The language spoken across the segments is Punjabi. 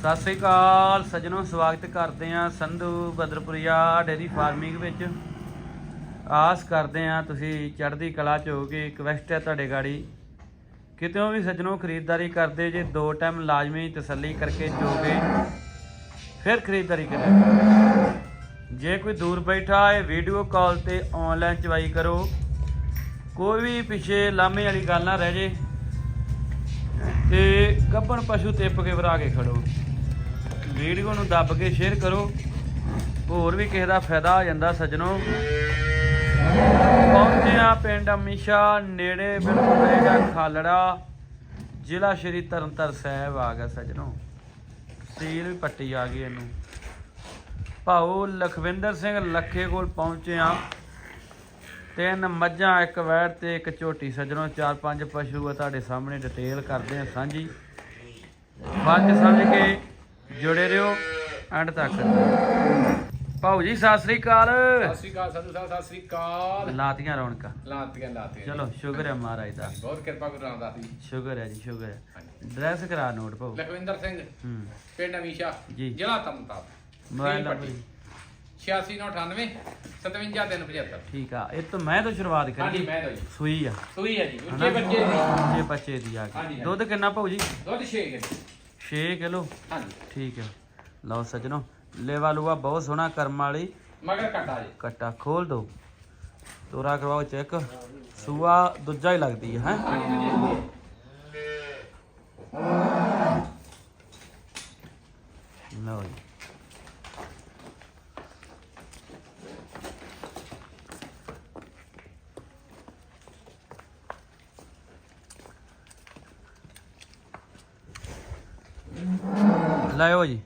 ਸਤਿ ਸ੍ਰੀ ਅਕਾਲ ਸੱਜਣੋ, ਸਵਾਗਤ ਕਰਦੇ ਆ ਸੰਧੂ ਬਦਰਪੁਰੀਆ ਡੇਰੀ ਫਾਰਮਿੰਗ ਵਿੱਚ। ਆਸ ਕਰਦੇ ਆ ਤੁਸੀਂ ਚੜ੍ਹਦੀ ਕਲਾ ਚ ਹੋਗੇ ਰਿਕਵੈਸਟ ਹੈ ਤੁਹਾਡੇ ਗਾੜੀ। ਕਿਤੇੋਂ ਵੀ ਸੱਜਣੋ, ਖਰੀਦਦਾਰੀ ਕਰਦੇ ਜੇ ਦੋ ਟਾਈਮ ਲਾਜ਼ਮੀ ਤਸੱਲੀ ਕਰਕੇ ਜੋਗੇ, ਫਿਰ ਖਰੀਦਦਾਰੀ ਕਰਿਆ ਜੇ ਕੋਈ ਦੂਰ ਬੈਠਾ ਹੈ ਵੀਡੀਓ ਕਾਲ ਤੇ ਆਨਲਾਈਨ ਚਵਾਈ ਕਰੋ। ਕੋਈ ਵੀ ਪਿੱਛੇ ਲਾਮੇ ਵਾਲੀ ਗੱਲ ਨਾ ਰਹਿ ਜੇ ਤੇ ਗੱਭਣ ਪਸ਼ੂ ਟਿੱਪ ਕੇ ਵਰਾ ਕੇ ਖੜੋ। ਵੀਡੀਓ ਨੂੰ ਦੱਬ ਕੇ ਸ਼ੇਅਰ ਕਰੋ। ਹੋਰ ਵੀ ਕਿਸੇ ਦਾ ਫਾਇਦਾ ਹੋ ਜਾਂਦਾ ਸੱਜਣੋ। ਪਹੁੰਚੇ ਆ ਪਿੰਡ ਅਮੀਸ਼ਾ, ਨੇੜੇ ਬਿਲਕੁਲ ਹੈਗਾ ਖਾਲੜਾ। ਜ਼ਿਲ੍ਹਾ ਸ਼੍ਰੀ ਤਰਨਤਾਰਨ ਸਾਹਿਬ ਆ ਗਿਆ ਸੱਜਣੋ। ਤਹਿਸੀਲ ਵੀ ਪੱਟੀ ਆ ਗਈ ਇਹਨੂੰ। ਭਾਊ ਲਖਵਿੰਦਰ ਸਿੰਘ ਲੱਖੇ ਕੋਲ ਪਹੁੰਚੇ ਆ ਤਿੰਨ ਮੱਝਾਂ, ਇੱਕ ਵੈੜ ਤੇ ਇੱਕ ਝੋਟੀ। ਸੱਜਣੋ, ਚਾਰ ਪੰਜ ਪਸ਼ੂ ਆ ਤੁਹਾਡੇ ਸਾਹਮਣੇ ਡਿਟੇਲ ਕਰਦੇ ਆ ਸਾਂਝੀ। ਪੰਜ ਸਮਝ ਕੇ ਜੁੜੇ ਰਹੋ ਐਂਡ ਤੱਕ। ਭਾਊ ਜੀ ਸਤਿ ਸ੍ਰੀ ਅਕਾਲ। ਸਤਿ ਸ੍ਰੀ ਅਕਾਲ ਸੰਧੂ ਸਾਹਿਬ ਸਤਿ ਸ੍ਰੀ ਅਕਾਲ। ਲਾਤੀਆਂ ਰੌਣਕਾਂ। ਲਾਤੀਆਂ ਲਾਤੀਆਂ। ਚਲੋ ਸ਼ੁਕਰ ਹੈ ਮਹਾਰਾਜ ਦਾ। ਬਹੁਤ ਕਿਰਪਾ ਗੁਰੂ ਰਾਮਦਾਸ ਜੀ ਸ਼ੁਕਰ ਹੈ ਜੀ ਸ਼ੁਕਰ ਹੈ। ਹਾਂਜੀ। ਡਰੈਸ ਕਰਾ ਨੋਟ ਭਾਊ। ਲਖਵਿੰਦਰ ਸਿੰਘ ਹੂੰ। ਪਿੰਡ ਅਮੀਸ਼ਾ ਜੀ। ਜ਼ਿਲ੍ਹਾ ਤਰਨਤਾਰਨ ਮੋਬਾਈਲ ਤਹਿਸੀਲ ਨੰਬਰ ਪੱਟੀ। 8698 57375 ਠੀਕ ਆ ਇਹ ਤੋਂ ਮੈਂ ਤਾਂ ਸ਼ੁਰੂਆਤ ਹਾਂਜੀ ਕਰੀ ਮੈਂ ਦੋ ਜੀ। ਸੂਈ ਆ। ਸੂਈ ਹੈ ਜੀ ਹਨਾ? ਉੱਚੇ ਬੱਚੇ ਦੀ। ਜੇ ਬੱਚੇ ਦੀ ਆ ਹਾਂਜੀ, ਗਈ ਹਾਂਜੀ। ਦੁੱਧ ਕਿੰਨਾ ਭਾਊ ਜੀ? ਦੁੱਧ 6 ਹੈ 6 ਕਿਲੋ? ਹਾਂਜੀ। ਠੀਕ ਹੈ। ਲਓ ਸੱਜਣੋ ਲੇਵਾ ਲੂਆ ਬਹੁਤ ਸੋਹਣਾ ਕਰਮ ਵਾਲੀ। ਮਗਰ ਕੱਟਾ ਜੀ। ਕੱਟਾ ਖੋਲ ਦੋ। ਤੋਰਾ ਕਰਵਾਓ ਚੈੱਕ। ਸੂਆ ਦੂਜਾ ਹੀ ਲੱਗਦੀ ਹੈ ਹੈ? ਲਓ ਜੀ। ਲਾਇਓ ਜੀ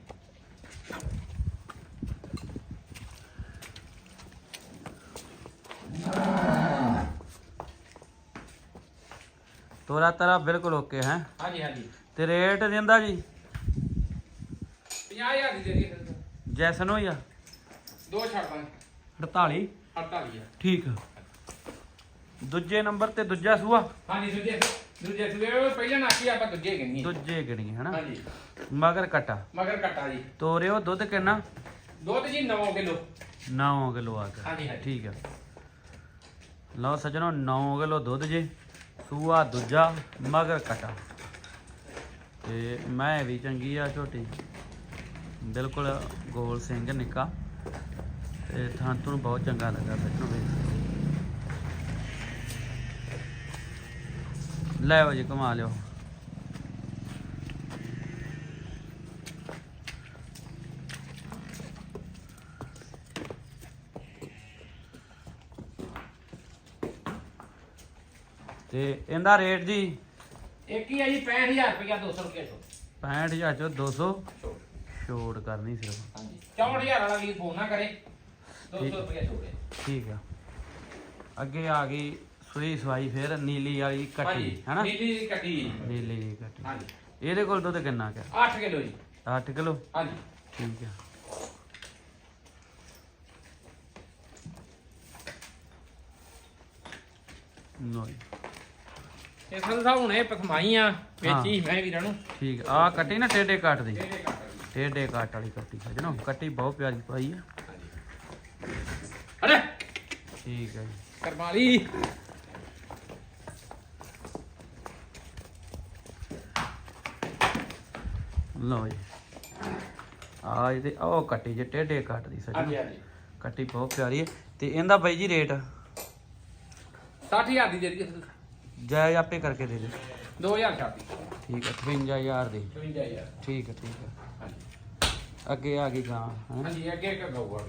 ਤੋਰਾ ਤਰਾ ਬਿਲਕੁਲ ਓਕੇ ਹੈ। ਹਾਂਜੀ ਹਾਂਜੀ। ਤੇ ਰੇਟ ਦਿੰਦਾ ਜੀ? 50000 ਦੀ ਦੇ ਦੀ ਜੈਸਨ ਹੋਈ ਆ? ਦੋ ਛੱਡ ਦਾਂਗੇ। 48 48 ਆ ਠੀਕ ਆ। ਦੂਜੇ ਨੰਬਰ ਤੇ ਦੂਜਾ ਸੂਆ? ਹਾਂਜੀ ਦੂਜੇ ਦੂਜੇ ਸੂਏ ਉਹ ਪਹਿਲਾਂ ਨਾਕੀ ਆਪਾਂ ਦੂਜੇ ਗੰਨੀ ਦੂਜੇ ਗਣੀਏ ਹਨਾ? ਹਾਂਜੀ। ਮਗਰ ਕਟਾ। ਮਗਰ ਕੱਟਾ ਜੀ। ਤੋਰਿਓ ਦੁੱਧ ਕਿੰਨਾ? ਦੁੱਧ ਜੀ 9 ਕਿਲੋ। 9 ਕਿਲੋ ਆ ਗਿਆ। ਹਾਂਜੀ ਠੀਕ ਆ। ਲਓ ਸੱਜਣੋ 9 ਕਿਲੋ ਦੁੱਧ ਜੇ। ਸੂਆ ਦੂਜਾ ਮਗਰ ਕਟਾ। ਤੇ ਮੈਂ ਵੀ ਚੰਗੀ ਆ ਝੋਟੀ। ਬਿਲਕੁਲ ਗੋਲ ਸਿੰਘ ਨਿੱਕਾ। ਤੇ ਥਾਂ ਤੋਂ ਬਹੁਤ ਚੰਗਾ ਲੱਗਾ ਸੱਜਣੋ ਵੇਖ ਲੈ ਆਓ ਜੀ ਕਮਾ ਲਿਓ। ਤੇ ਇਹਦਾ ਰੇਟ ਜੀ? ਇੱਕ ਹੀ ਆ ਜੀ 65000 ਰੁਪਇਆ 200 ਰੁਪਇਆ ਛੋੜ 65000 ਚੋਂ 200 ਛੋੜ ਕਰਨੀ ਸਿਰਫ। ਹਾਂਜੀ। 64000 ਵਾਲਾ ਵੀ ਫੋਨ ਨਾ ਕਰੇ 200 ਠੀਕ। ਰੁਪਇਆ ਛੋੜੇ ਠੀਕ ਆ। ਅੱਗੇ ਆ ਗਈ ਸੂਈ ਸਵਾਈ ਫਿਰ ਨੀਲੀ ਵਾਲੀ ਕੱਟੀ ਹੈਨਾ? ਨੀਲੀ ਦੀ ਕੱਟੀ। ਨੀਲੀ ਦੀ ਕੱਟੀ। ਹਾਂਜੀ। ਇਹਦੇ ਕੋਲ ਦੁੱਧ ਕਿੰਨਾ ਕੁ 8 ਕਿਲੋ ਜੀ। 8 ਕਿਲੋ? ਹਾਂਜੀ। ਠੀਕ ਲਓ ਜੀ। ਇਹ ਸਾਹਿਬ ਹੁਣੇ ਪਖਮਾਈ ਆ ਵੇਚੀ ਮੈਂ ਵੀਰਾਂ ਨੂੰ। ਠੀਕ ਆ ਕੱਟੀ ਨਾ ਟੇਡੇ ਕੱਟ ਦੀ। ਟੇਡੇ ਕੱਟ ਵਾਲੀ ਕੱਟੀ ਸਜਣੋ ਕੱਟੀ ਬਹੁਤ ਪਿਆਰੀ ਪਾਈ ਆ ਅਰੇ! ਠੀਕ ਹੈ ਕਰਮਾਲੀ। ਲਓ ਜੀ। ਆ ਇਹਦੇ ਉਹ ਕੱਟੀ ਜੇ ਟੇਡੇ ਕੱਟ ਦੀ ਹਾਂਜੀ ਹਾਂਜੀ। ਕੱਟੀ ਬਹੁਤ ਪਿਆਰੀ ਹੈ। ਤੇ ਇਹਦਾ ਬਾਈ ਜੀ ਰੇਟ? 60000 ਦੀ ਦੇ ਦਈਏ। ਜਾਇਜ਼ ਆਪੇ ਕਰਕੇ ਦੇ ਦੇ। 2000 ਛਾਤੀ। ਠੀਕ ਹੈ 55000 ਦੀ। 55000 ਠੀਕ ਹੈ ਠੀਕ ਹੈ। ਹਾਂਜੀ। ਅੱਗੇ ਆ ਗਈ ਗਾਂ ਹੈਂ? ਹਾਂਜੀ ਅੱਗੇ ਇੱਕ ਗਊ ਆ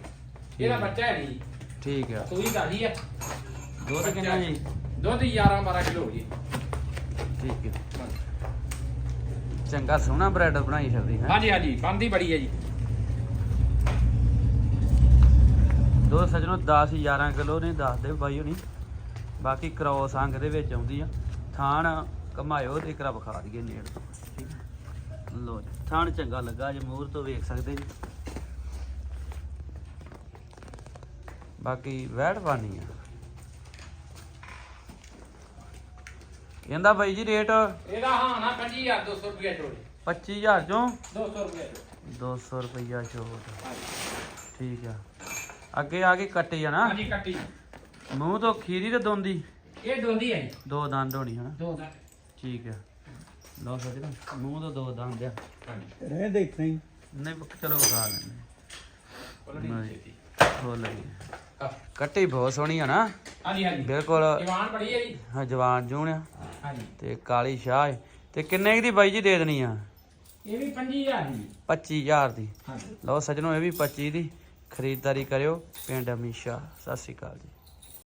ਇਹਦਾ ਬੱਚਾ ਹੈ ਨਹੀਂ ਠੀਕ ਹੈ। ਸੂਈ ਕਾਹਦੀ ਆ ਦੁੱਧ ਕਿੰਨਾ ਜੀ? ਦੁੱਧ 11 12 ਕਿਲੋ ਜੀ ਠੀਕ ਹੈ। ਚੰਗਾ ਸੋਹਣਾ ਬ੍ਰੈਡ ਬਣਾਈ ਫਿਰਦੀ ਹੈ। ਹਾਂਜੀ ਹਾਂਜੀ ਬੰਦੀ ਬੜੀ ਹੈ ਜੀ। ਦੋ ਸਜਣੋ 10 11 ਕਿਲੋ ਨਹੀਂ ਦੱਸਦੇ ਬਾਈ ਹੋਣੀ। ਬਾਕੀ ਕ੍ਰੋਸ ਅੰਗ ਦੇ ਵਿੱਚ ਆਉਂਦੀ ਆ। ਥਾਣ ਕਮਾਇਓ ਤੇ ਕਰਾ ਵਿਖਾ ਦਈਏ ਨੇੜ। ਤੋਂ ਲੋ ਥਾਣ ਚੰਗਾ ਲੱਗਾ ਜੇ ਮੂਹਰ ਤੋਂ ਵੇਖ ਸਕਦੇ ਜੀ। ਬਾਕੀ ਵੈੜ ਬਾਨੀ ਆ। ਇਹਦਾ ਬਾਈ ਜੀ ਰੇਟ ਇਹਦਾ ਹਾਂ ਨਾ 25200 ਰੁਪਏ ਛੋੜੇ 25000 ਚੋਂ? 200 ਰੁਪਏ 200 ਰੁਪਈਆ ਛੋਟ। ਹਾਂਜੀ। ਠੀਕ ਆ। ਅੱਗੇ ਆ ਕੇ ਕੱਟੀ ਆ ਨਾ ਹਾਂਜੀ ਕੱਟੀ। ਮੂੰਹ ਤੋਂ ਖੀਰੀ ਤੇ ਦੋਂਦੀ? ਇਹ ਦੋਂਦੀ ਹੈ ਜੀ। ਦੋ ਦੰਦ ਹੋਣੀ ਹਨਾ? ਦੋ ਦਾ ਠੀਕ ਆ। ਲਓ ਸੱਜਣਾ ਮੂੰਹ ਤੋਂ ਦੋ ਦੰਦ ਆ। ਹਾਂਜੀ। ਰਹਿ ਦੇਖਣਾ ਹੀ। ਨਹੀਂ ਚਲੋ ਵਿਖਾ ਲੈਂਦੇ। ਛੇਤੀ। ਖੋਲ ਲਈ। ਕੱਟੀ ਬਹੁਤ ਸੋਹਣੀ ਆ ਨਾ। ਹਾਂਜੀ ਹਾਂਜੀ। ਬਿਲਕੁਲ। ਜਵਾਨ ਬੜੀ ਹੈ ਜੀ। ਹਾਂ, ਜਵਾਨ ਜੂਣ ਆ। ਹਾਂਜੀ। ਤੇ ਕਾਲੀ ਸ਼ਾਹ ਹੈ ਤੇ ਕਿੰਨੇ ਕੁ ਦੀ ਬਾਈ ਜੀ ਦੇ ਦੇਣੀ ਆ? ਇਹ ਵੀ 25000 ਜੀ 25000 ਦੀ। ਹਾਂਜੀ। ਲਓ ਸੱਜਣੋ ਇਹ ਵੀ 25 ਦੀ ਖਰੀਦਦਾਰੀ ਕਰਿਓ। ਪਿੰਡ ਅਮੀਸ਼ਾ ਸਤਿ ਸ਼੍ਰੀ ਅਕਾਲ ਜੀ।